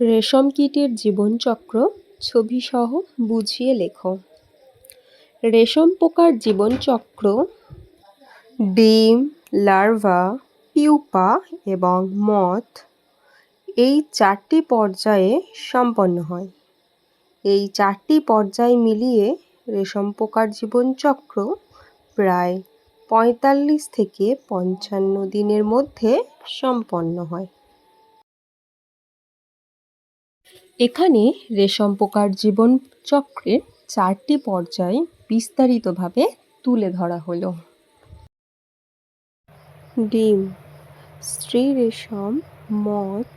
রেশম কীটের জীবনচক্র ছবিসহ বুঝিয়ে লেখো। রেশম পোকার জীবনচক্র ডিম, লার্ভা, পিউপা এবং মথ এই চারটি পর্যায়ে সম্পন্ন হয়। এই চারটি পর্যায় মিলিয়ে রেশম পোকার জীবনচক্র প্রায় পঁয়তাল্লিশ থেকে পঞ্চান্ন দিনের মধ্যে সম্পন্ন হয়। এখানে রেশম পোকার জীবনচক্রের চারটি পর্যায় বিস্তারিতভাবে তুলে ধরা হলো। ডিম স্ত্রী রেশম মথ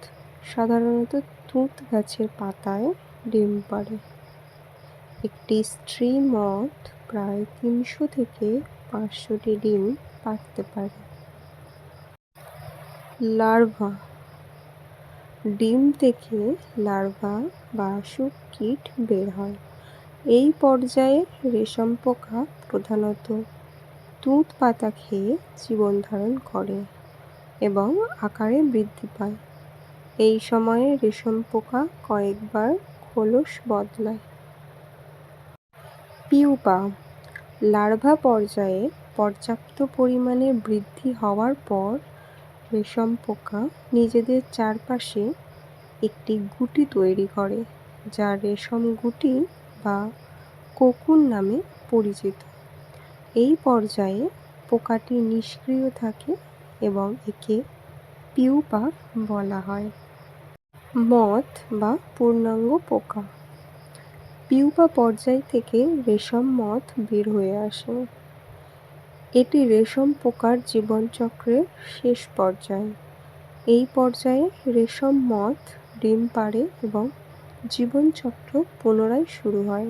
সাধারণত তুঁত গাছের পাতায় ডিম পাড়ে। একটি স্ত্রী মথ প্রায় তিনশো থেকে পাঁচশোটি ডিম পাড়তে পারে। লার্ভা ডিম থেকে লার্ভা বা শুককীট বের হয়। এই পর্যায়ে রেশম পোকা প্রধানত তুঁত পাতা খেয়ে জীবন ধারণ করে এবং আকারে বৃদ্ধি পায়। এই সময়ে রেশম পোকা কয়েকবার খোলস বদলায়। পিউপা লার্ভা পর্যায়ে পর্যাপ্ত পরিমাণে বৃদ্ধি হওয়ার পর রেশম পোকা নিজেদের চারপাশে একটি গুটি তৈরি করে, যা রেশম গুটি বা কোকুন নামে পরিচিত। এই পর্যায়ে পোকাটি নিষ্ক্রিয় থাকে এবং একে পিউপা বলা হয়। মথ বা পূর্ণাঙ্গ পোকা। পিউপা পর্যায় থেকে রেশম মথ বের হয়ে আসে। এটি রেশম পোকার জীবনচক্রের শেষ পর্যায়। এই পর্যায়ে রেশম মথ ডিম পাড়ে এবং জীবনচক্র পুনরায় শুরু হয়।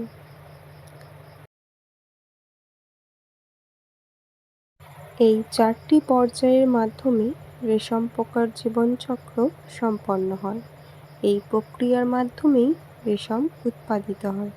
এই চারটি পর্যায়ের মাধ্যমে রেশম পোকার জীবনচক্র সম্পন্ন হয়। এই প্রক্রিয়ার মাধ্যমেই রেশম উৎপাদিত হয়।